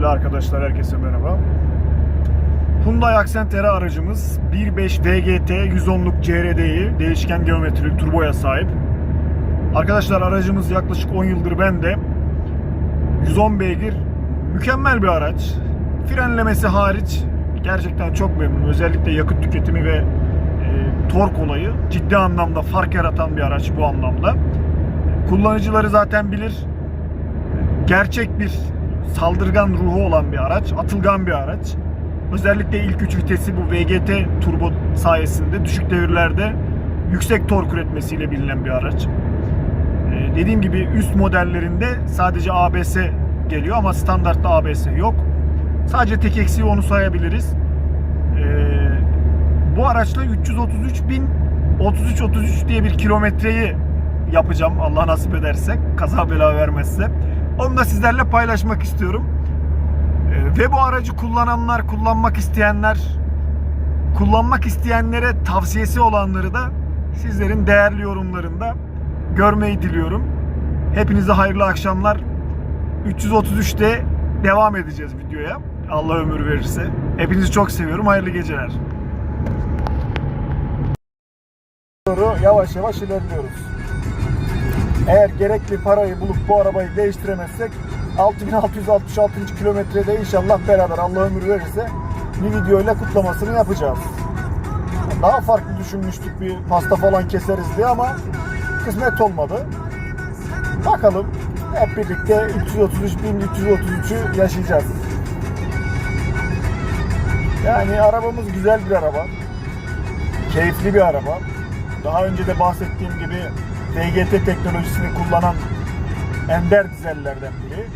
Değerli arkadaşlar herkese merhaba. Hyundai Accent R aracımız 1.5 VGT 110'luk CRD'yi değişken geometrili turboya sahip. Arkadaşlar aracımız yaklaşık 10 yıldır bende. 110 beygir mükemmel bir araç. Frenlemesi hariç gerçekten çok memnunum. Özellikle yakıt tüketimi ve e, tork olayı ciddi anlamda fark yaratan bir araç bu anlamda. Kullanıcıları zaten bilir gerçek bir saldırgan ruhu olan bir araç, atılgan bir araç. Özellikle ilk üç vitesi bu VGT turbo sayesinde düşük devirlerde yüksek tork üretmesiyle bilinen bir araç. Ee, dediğim gibi üst modellerinde sadece ABS geliyor ama standartta ABS yok. Sadece tek eksiği onu sayabiliriz. Ee, bu araçla 333 bin 33 33 diye bir kilometreyi yapacağım Allah nasip ederse kaza bela vermezse. Onu da sizlerle paylaşmak istiyorum. Ee, Ve bu aracı kullananlar, kullanmak isteyenler, kullanmak isteyenlere tavsiyesi olanları da sizlerin değerli yorumlarında görmeyi diliyorum. Hepinize hayırlı akşamlar. 333'te devam edeceğiz videoya. Allah ömür verirse. Hepinizi çok seviyorum. Hayırlı geceler. Doğru yavaş yavaş ilerliyoruz. Eğer gerekli parayı bulup bu arabayı değiştiremezsek 6666. kilometrede inşallah beraber Allah ömür verirse bir videoyla kutlamasını yapacağız. Daha farklı düşünmüştük bir pasta falan keseriz diye ama kısmet olmadı. Bakalım hep birlikte 333 1333'ü yaşayacağız. Yani arabamız güzel bir araba. Keyifli bir araba. Daha önce de bahsettiğim gibi VGT teknolojisini kullanan ender dizellerden biri.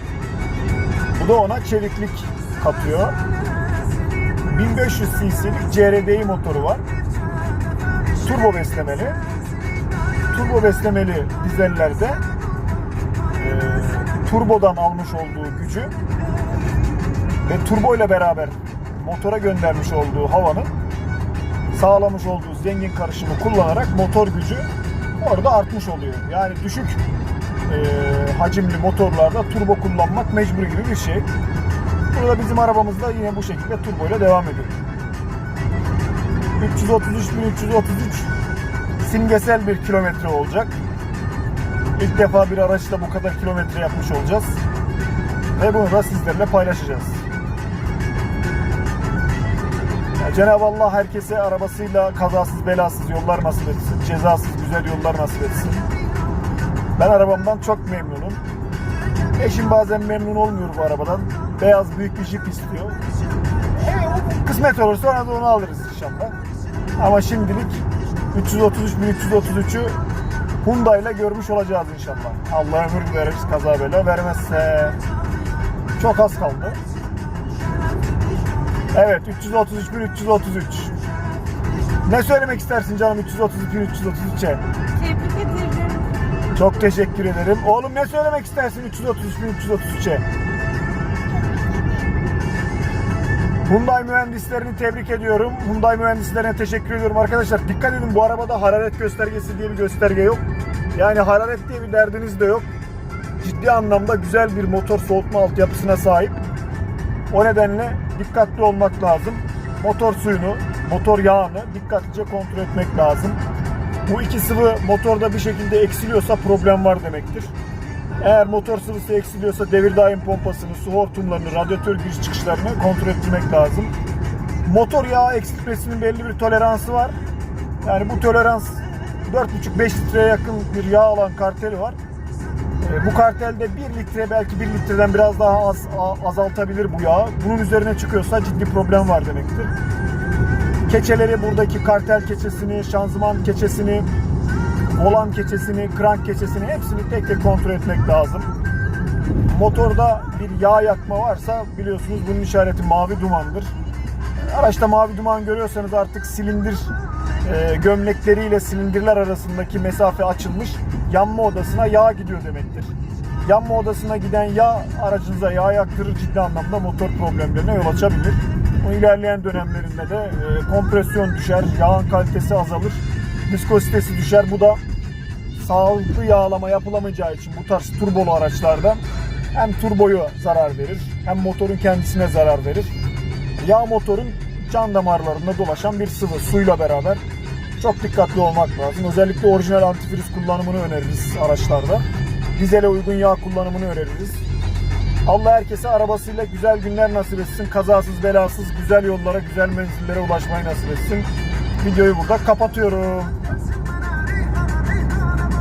Bu da ona çeviklik katıyor. 1500 cc'lik CRDI motoru var. Turbo beslemeli. Turbo beslemeli dizellerde e, turbodan almış olduğu gücü ve turbo ile beraber motora göndermiş olduğu havanın sağlamış olduğu zengin karışımı kullanarak motor gücü orada artmış oluyor. Yani düşük e, hacimli motorlarda turbo kullanmak mecbur gibi bir şey. Burada bizim arabamızda yine bu şekilde turbo ile devam ediyor. 333 1333 simgesel bir kilometre olacak. İlk defa bir araçla bu kadar kilometre yapmış olacağız. Ve bunu da sizlerle paylaşacağız. Cenab-ı Allah herkese arabasıyla kazasız belasız yollar nasip etsin. Cezasız güzel yollar nasip etsin. Ben arabamdan çok memnunum. Eşim bazen memnun olmuyor bu arabadan. Beyaz büyük bir jip istiyor. E, kısmet olursa sonra da onu alırız inşallah. Ama şimdilik 333 1333'ü Hyundai ile görmüş olacağız inşallah. Allah ömür verir kaza bela vermezse. Çok az kaldı. Evet 333 1333. Ne söylemek istersin canım 333 1333'e? Tebrik ederim. Çok teşekkür ederim. Oğlum ne söylemek istersin 333 1333'e? Hyundai mühendislerini tebrik ediyorum. Hyundai mühendislerine teşekkür ediyorum. Arkadaşlar dikkat edin bu arabada hararet göstergesi diye bir gösterge yok. Yani hararet diye bir derdiniz de yok. Ciddi anlamda güzel bir motor soğutma altyapısına sahip. O nedenle dikkatli olmak lazım. Motor suyunu, motor yağını dikkatlice kontrol etmek lazım. Bu iki sıvı motorda bir şekilde eksiliyorsa problem var demektir. Eğer motor sıvısı eksiliyorsa devir daim pompasını, su hortumlarını, radyatör giriş çıkışlarını kontrol etmek lazım. Motor yağı eksiltmesinin belli bir toleransı var. Yani bu tolerans 4,5-5 litreye yakın bir yağ alan karteli var. E, Bu kartelde 1 litre belki 1 litreden biraz daha az azaltabilir bu yağı. Bunun üzerine çıkıyorsa ciddi problem var demektir. Keçeleri buradaki kartel keçesini, şanzıman keçesini, volan keçesini, krank keçesini hepsini tek tek kontrol etmek lazım. Motorda bir yağ yakma varsa biliyorsunuz bunun işareti mavi dumandır. Araçta mavi duman görüyorsanız artık silindir e, gömlekleriyle silindirler arasındaki mesafe açılmış. Yanma odasına yağ gidiyor demektir. Yanma odasına giden yağ aracınıza yağ yaktırır ciddi anlamda motor problemlerine yol açabilir. Bu ilerleyen dönemlerinde de e, kompresyon düşer, yağın kalitesi azalır, viskozitesi düşer. Bu da sağlıklı yağlama yapılamayacağı için bu tarz turbolu araçlarda hem turboyu zarar verir hem motorun kendisine zarar verir. Yağ motorun can damarlarında dolaşan bir sıvı suyla beraber çok dikkatli olmak lazım. Özellikle orijinal antifriz kullanımını öneririz araçlarda. Dizele uygun yağ kullanımını öneririz. Allah herkese arabasıyla güzel günler nasip etsin. Kazasız belasız güzel yollara, güzel menzillere ulaşmayı nasip etsin. Videoyu burada kapatıyorum.